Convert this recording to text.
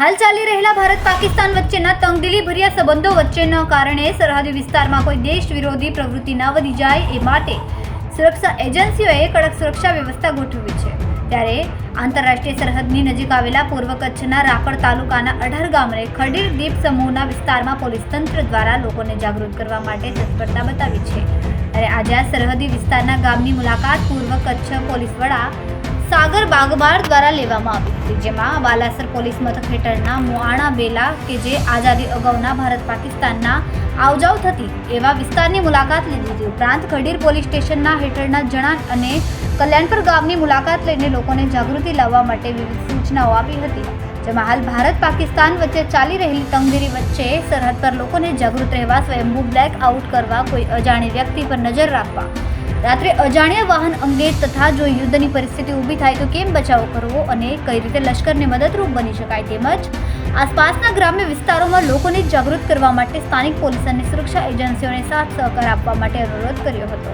હાલ ચાલી રહેલા ભારત પાકિસ્તાન વચ્ચેના તંગદિલી ભર્યા સંબંધો વચ્ચેના કારણે સરહદી વિસ્તારમાં કોઈ દેશ વિરોધી પ્રવૃત્તિ ના વધી જાય એ માટે સુરક્ષા એજન્સીઓએ કડક સુરક્ષા વ્યવસ્થા ગોઠવી છે. ત્યારે આંતરરાષ્ટ્રીય સરહદની નજીક આવેલા પૂર્વ કચ્છના રાપર તાલુકાના અઢાર ગામે ખડીર દ્વીપ સમૂહના વિસ્તારમાં પોલીસ તંત્ર દ્વારા લોકોને જાગૃત કરવા માટે તત્પરતા બતાવી છે. ત્યારે આજે આ સરહદી વિસ્તારના ગામની મુલાકાત પૂર્વ કચ્છ પોલીસ વડા સાગર બાગબાર દ્વારા લેવામાં આવી હતી, જેમાં બાલાસર પોલીસ મથક હેઠળના મોઆણા બેલા કે જે આઝાદી અગાઉના ભારત પાકિસ્તાનના આવજાવ થતી એવા વિસ્તારની મુલાકાત લીધી હતી. ઉપરાંત ખડીર પોલીસ સ્ટેશનના હેઠળના જણા અને કલ્યાણપર ગામની મુલાકાત લઈને લોકોને જાગૃતિ લાવવા માટે વિવિધ સૂચનાઓ આપી હતી. જેમાં હાલ ભારત, પાકિસ્તાન વચ્ચે ચાલી રહેલી તંગદીરી વચ્ચે સરહદ પર લોકોને જાગૃત રહેવા, સ્વયંભૂ બ્લેક આઉટ કરવા, કોઈ અજાણી વ્યક્તિ પર નજર રાખવા. રાત્રે અજાણ્યા વાહન અંગે તથા જો યુદ્ધની પરિસ્થિતિ ઊભી થાય તો કેમ બચાવ કરવો અને કઈ રીતે લશ્કરને મદદરૂપ બની શકાય તેમજ આસપાસના ગ્રામ્ય વિસ્તારોમાં લોકોને જાગૃત કરવા માટે સ્થાનિક પોલીસ અને સુરક્ષા એજન્સીઓને સાથ સહકાર આપવા માટે અનુરોધ કર્યો હતો.